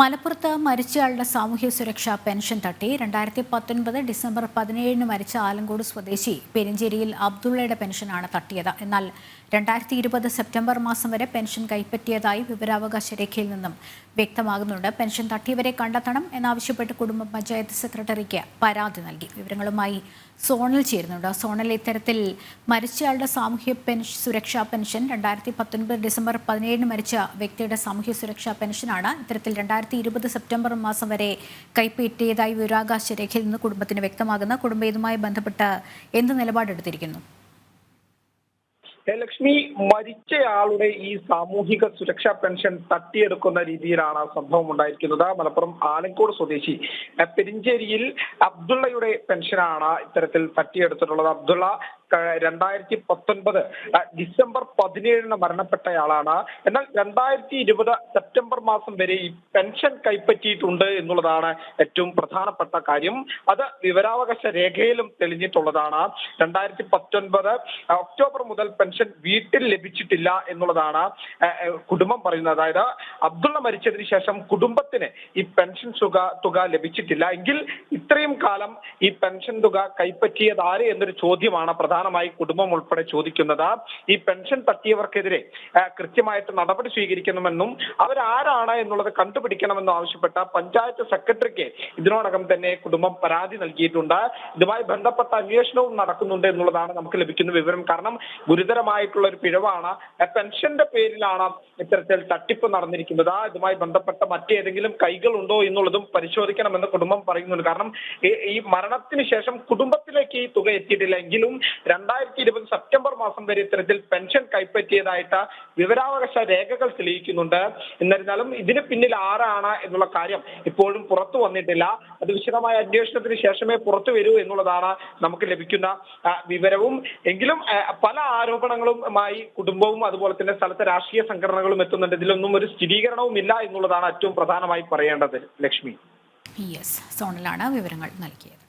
മലപ്പുറത്ത് മരിച്ചയാളുടെ സാമൂഹ്യ സുരക്ഷാ പെൻഷൻ തട്ടി. രണ്ടായിരത്തി പത്തൊൻപത് ഡിസംബർ പതിനേഴിന് മരിച്ച ആലങ്കോട് സ്വദേശി പെരിഞ്ചേരിയിൽ അബ്ദുള്ളയുടെ പെൻഷനാണ് തട്ടിയത്. എന്നാൽ രണ്ടായിരത്തി ഇരുപത് സെപ്റ്റംബർ മാസം വരെ പെൻഷൻ കൈപ്പറ്റിയതായി വിവരാവകാശ രേഖയിൽ നിന്നും വ്യക്തമാകുന്നുണ്ട്. പെൻഷൻ തട്ടിയവരെ കണ്ടെത്തണം എന്നാവശ്യപ്പെട്ട് കുടുംബ പഞ്ചായത്ത് സെക്രട്ടറിക്ക് പരാതി നൽകി. വിവരങ്ങളുമായി സോണൽ ചേരുന്നുണ്ട്. സോണൽ ഇത്തരത്തിൽ മരിച്ചയാളുടെ സാമൂഹ്യ പെൻഷൻ സുരക്ഷാ പെൻഷൻ രണ്ടായിരത്തി പത്തൊൻപത് ഡിസംബർ പതിനേഴിന് മരിച്ച വ്യക്തിയുടെ സാമൂഹ്യ സുരക്ഷാ പെൻഷനാണ്. ഇത്തരത്തിൽ രണ്ടായിരത്തി ഇരുപത് സെപ്റ്റംബർ മാസം വരെ കൈപ്പറ്റിയതായി വിവരാകാശ രേഖയിൽ നിന്ന് കുടുംബത്തിന് വ്യക്തമാകുന്ന കുടുംബം ഇതുമായി ബന്ധപ്പെട്ട് എന്ത് നിലപാടെടുത്തിരിക്കുന്നു? ലക്ഷ്മി മരിച്ചയാളുടെ ഈ സാമൂഹിക സുരക്ഷാ പെൻഷൻ തട്ടിയെടുക്കുന്ന രീതിയിലാണ് സംഭവം ഉണ്ടായിരിക്കുന്നത്. മലപ്പുറം ആലങ്കോട് സ്വദേശി പെരിഞ്ചേരിയിൽ അബ്ദുള്ളയുടെ പെൻഷനാണ് ഇത്തരത്തിൽ തട്ടിയെടുത്തിട്ടുള്ളത്. അബ്ദുള്ള രണ്ടായിരത്തി പത്തൊൻപത് ഡിസംബർ പതിനേഴിന് മരണപ്പെട്ടയാളാണ്. എന്നാൽ രണ്ടായിരത്തി ഇരുപത് സെപ്റ്റംബർ മാസം വരെ ഈ പെൻഷൻ കൈപ്പറ്റിയിട്ടുണ്ട് എന്നുള്ളതാണ് ഏറ്റവും പ്രധാനപ്പെട്ട കാര്യം. അത് വിവരാവകാശ രേഖയിലും തെളിഞ്ഞിട്ടുള്ളതാണ്. രണ്ടായിരത്തി പത്തൊൻപത് ഒക്ടോബർ മുതൽ പെൻഷൻ വീട്ടിൽ ലഭിച്ചിട്ടില്ല എന്നുള്ളതാണ് കുടുംബം പറയുന്നത്. അതായത് അബ്ദുള്ള മരിച്ചതിന് ശേഷം കുടുംബത്തിന് ഈ പെൻഷൻ തുക തുക ലഭിച്ചിട്ടില്ല. എങ്കിൽ ഇത്രയും കാലം ഈ പെൻഷൻ തുക കൈപ്പറ്റിയത് ആര് എന്നൊരു ചോദ്യമാണ് പ്രധാനമായി കുടുംബം ഉൾപ്പെടെ ചോദിക്കുന്നത്. ഈ പെൻഷൻ തട്ടിയവർക്കെതിരെ കൃത്യമായിട്ട് നടപടി സ്വീകരിക്കണമെന്നും അവരാരാണ് എന്നുള്ളത് കണ്ടുപിടിക്കണമെന്നും ആവശ്യപ്പെട്ട പഞ്ചായത്ത് സെക്രട്ടറിക്ക് ഇതിനോടകം തന്നെ കുടുംബം പരാതി നൽകിയിട്ടുണ്ട്. ഇതുമായി ബന്ധപ്പെട്ട അന്വേഷണവും നടക്കുന്നുണ്ട് എന്നുള്ളതാണ് നമുക്ക് ലഭിക്കുന്ന വിവരം. കാരണം ഗുരുതരമായിട്ടുള്ള ഒരു പിഴവാണ് പെൻഷന്റെ പേരിലാണ് ഇത്തരത്തിൽ തട്ടിപ്പ് നടന്നിരിക്കുന്നത്. ഇതുമായി ബന്ധപ്പെട്ട മറ്റേതെങ്കിലും ഉണ്ടോ എന്നുള്ളതും പരിശോധിക്കണമെന്ന് കുടുംബം പറയുന്നുണ്ട്. കാരണം ഈ- മരണത്തിന് ശേഷം കുടുംബത്തിലേക്ക് ഈ തുക എത്തിയിട്ടില്ല. എങ്കിലും രണ്ടായിരത്തി ഇരുപത് സെപ്റ്റംബർ മാസം വരെ ഇത്തരത്തിൽ പെൻഷൻ കൈപ്പറ്റിയതായിട്ട് വിവരാവകാശ രേഖകൾ തെളിയിക്കുന്നുണ്ട്. എന്നിരുന്നാലും ഇതിന് പിന്നിൽ ആരാണ് എന്നുള്ള കാര്യം ഇപ്പോഴും പുറത്തു വന്നിട്ടില്ല. അത് വിശദമായ അന്വേഷണത്തിന് ശേഷമേ പുറത്തു വരൂ എന്നുള്ളതാണ് നമുക്ക് ലഭിക്കുന്ന വിവരവും. എങ്കിലും പല ആരോപണങ്ങളുമായി കുടുംബവും അതുപോലെ തന്നെ സ്ഥലത്തെ രാഷ്ട്രീയ സംഘടനകളും എത്തുന്നുണ്ട്. ഇതിലൊന്നും ഒരു സ്വീകരണവും ഇല്ല എന്നുള്ളതാണ് ഏറ്റവും പ്രധാനമായി പറയേണ്ടത് ലക്ഷ്മി. യെസ് സോണിലാണ് വിവരങ്ങൾ നൽകിയത്.